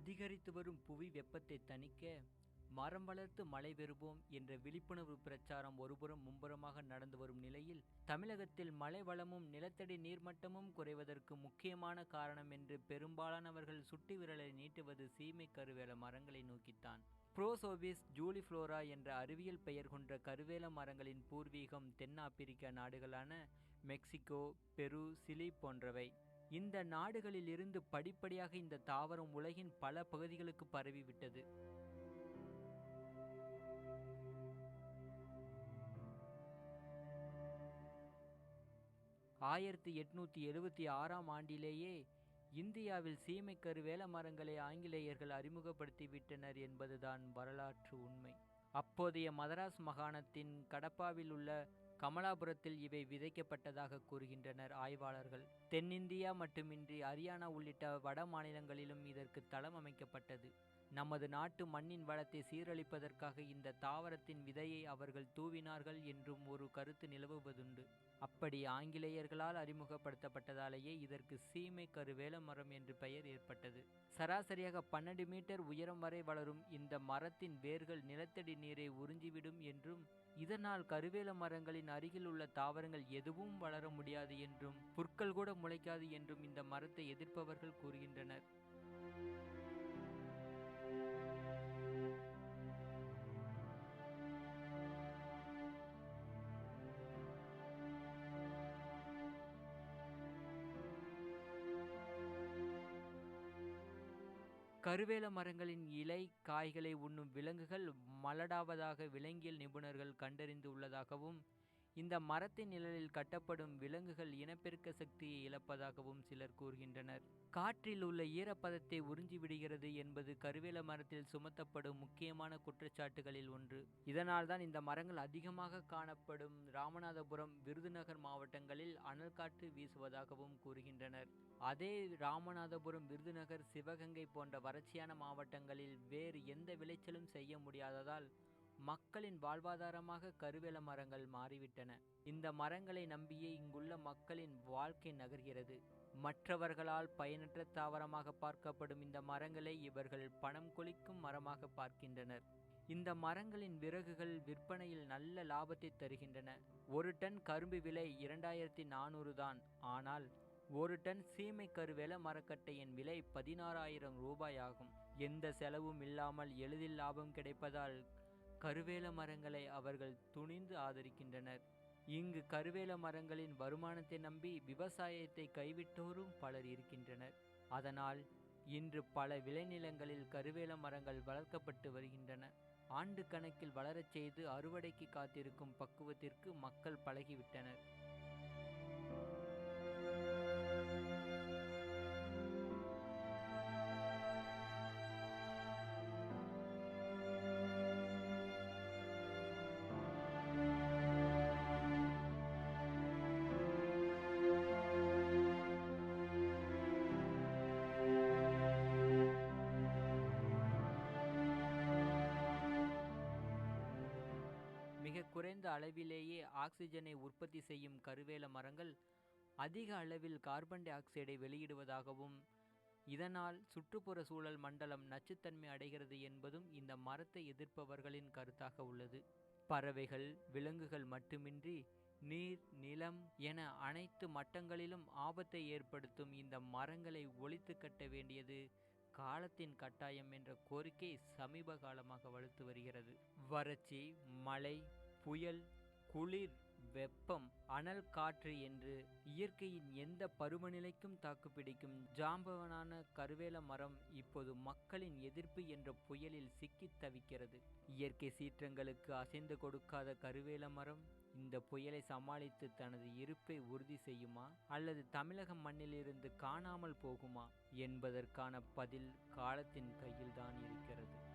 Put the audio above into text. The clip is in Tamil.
அதிகரித்து வரும் புவி வெப்பத்தை தணிக்க மரம் வளர்த்து மழை பெறுவோம் என்ற விழிப்புணர்வு பிரச்சாரம் ஒருபுறம் மும்புறமாக நடந்து வரும் நிலையில் தமிழகத்தில் மழை வளமும் நிலத்தடி நீர்மட்டமும் குறைவதற்கு முக்கியமான காரணம் என்று பெரும்பாலானவர்கள் சுட்டி விரலை நீட்டுவது சீமை கருவேல மரங்களை நோக்கித்தான். புரோசோபிஸ் ஜூலிஃப்ளோரா என்ற அறிவியல் பெயர் கொண்ட கருவேல மரங்களின் பூர்வீகம் தென்னாப்பிரிக்க நாடுகளான மெக்சிகோ பெரு சிலி போன்றவை. இந்த நாடுகளில் இருந்து படிப்படியாக இந்த தாவரம் உலகின் பல பகுதிகளுக்கு பரவிவிட்டது. ஆயிரத்தி எட்நூற்றி எழுபத்தி ஆறாம் ஆண்டிலேயே இந்தியாவில் சீமைக்கரு வேல மரங்களை ஆங்கிலேயர்கள் அறிமுகப்படுத்திவிட்டனர் என்பதுதான் வரலாற்று உண்மை. அப்போதைய மதராஸ் மாகாணத்தின் கடப்பாவில் உள்ள கமலாபுரத்தில் இவை விதைக்கப்பட்டதாக கூறுகின்றனர் ஆய்வாளர்கள். தென்னிந்தியா மட்டுமின்றி ஹரியானா உள்ளிட்ட வட மாநிலங்களிலும் இதற்கு தளம் அமைக்கப்பட்டது. நமது நாட்டு மண்ணின் வளத்தை சீரழிப்பதற்காக இந்த தாவரத்தின் விதையை அவர்கள் தூவினார்கள் என்றும் ஒரு கருத்து நிலவுவதுண்டு. அப்படி ஆங்கிலேயர்களால் அறிமுகப்படுத்தப்பட்டதாலேயே இதற்கு சீமை கருவேல மரம் என்று பெயர் ஏற்பட்டது. சராசரியாக பன்னெண்டு மீட்டர் உயரம் வரை வளரும் இந்த மரத்தின் வேர்கள் நிலத்தடி நீரை உறிஞ்சிவிடும் என்றும் இதனால் கருவேல மரங்களின் அருகில் உள்ள தாவரங்கள் எதுவும் வளர முடியாது என்றும் புற்கள் கூட முளைக்காது என்றும் இந்த மரத்தை எதிர்ப்பவர்கள் கூறுகின்றனர். கருவேல மரங்களின் இலை காய்களை உண்ணும் விலங்குகள் மலடாவதாக விலங்கியல் நிபுணர்கள் கண்டறிந்து உள்ளதாகவும் இந்த மரத்தின் நிழலில் கட்டப்படும் விலங்குகள் இனப்பெருக்க சக்தியை இழப்பதாகவும் சிலர் கூறுகின்றனர். காற்றில் உள்ள ஈரப்பதத்தை உறிஞ்சிவிடுகிறது என்பது கருவேல மரத்தில் சுமத்தப்படும் முக்கியமான குற்றச்சாட்டுகளில் ஒன்று. இதனால்தான் இந்த மரங்கள் அதிகமாக காணப்படும் ராமநாதபுரம் விருதுநகர் மாவட்டங்களில் அனல் காற்று வீசுவதாகவும் கூறுகின்றனர். அதே ராமநாதபுரம் விருதுநகர் சிவகங்கை போன்ற வறட்சியான மாவட்டங்களில் வேறு எந்த விளைச்சலும் செய்ய முடியாததால் மக்களின் வாழ்வாதாரமாக கருவேல மரங்கள் மாறிவிட்டன. இந்த மரங்களை நம்பியே இங்குள்ள மக்களின் வாழ்க்கை நகர்கிறது. மற்றவர்களால் பயனற்ற தாவரமாக பார்க்கப்படும் இந்த மரங்களை இவர்கள் பணம் கொளிக்கும் மரமாக பார்க்கின்றனர். இந்த மரங்களின் விறகுகள் விற்பனையில் நல்ல லாபத்தை தருகின்றன. ஒரு டன் கரும்பு விலை இரண்டாயிரத்தி நானூறு தான். ஆனால் ஒரு டன் சீமை கருவேல மரக்கட்டையின் விலை பதினாறாயிரம் ரூபாய் ஆகும். எந்த செலவும் இல்லாமல் எளிதில் லாபம் கிடைப்பதால் கருவேல மரங்களை அவர்கள் துணிந்து ஆதரிக்கின்றனர். இங்கு கருவேல மரங்களின் வருமானத்தை நம்பி விவசாயத்தை கைவிட்டோரும் பலர் இருக்கின்றனர். அதனால் இன்று பல விளைநிலங்களில் கருவேல மரங்கள் வளர்க்கப்பட்டு வருகின்றன. ஆண்டு கணக்கில் வளரச் செய்து அறுவடைக்கு காத்திருக்கும் பக்குவத்திற்கு மக்கள் பழகிவிட்டனர். மிக குறைந்த அளவிலேயே ஆக்சிஜனை உற்பத்தி செய்யும் கருவேல மரங்கள் அதிக அளவில் கார்பன் டை ஆக்சைடை வெளியிடுவதாகவும் இதனால் சுற்றுப்புற சூழல் மண்டலம் நச்சுத்தன்மை அடைகிறது என்பதும் இந்த மரத்தை எதிர்ப்பவர்களின் கருத்தாக உள்ளது. பறவைகள் விலங்குகள் மட்டுமின்றி நீர் நிலம் என அனைத்து மட்டங்களிலும் ஆபத்தை ஏற்படுத்தும் இந்த மரங்களை ஒழித்து கட்ட வேண்டியது காலத்தின் கட்டாயம் என்ற கோரிக்கை சமீப காலமாக வலுத்து வருகிறது. வறட்சி மழை புயல் குளிர் வெப்பம் அனல் காற்று என்று இயற்கையின் எந்த பருவநிலைக்கும் தாக்குப்பிடிக்கும் ஜாம்பவனான கருவேல மரம் இப்போது மக்களின் எதிர்ப்பு என்ற புயலில் சிக்கித் தவிக்கிறது. இயற்கை சீற்றங்களுக்கு அசைந்து கொடுக்காத கருவேல மரம் இந்த புயலை சமாளித்து தனது இருப்பை உறுதி செய்யுமா? அல்லது தமிழக மண்ணிலிருந்து காணாமல் போகுமா? என்பதற்கான பதில் காலத்தின் கையில்தான் இருக்கிறது.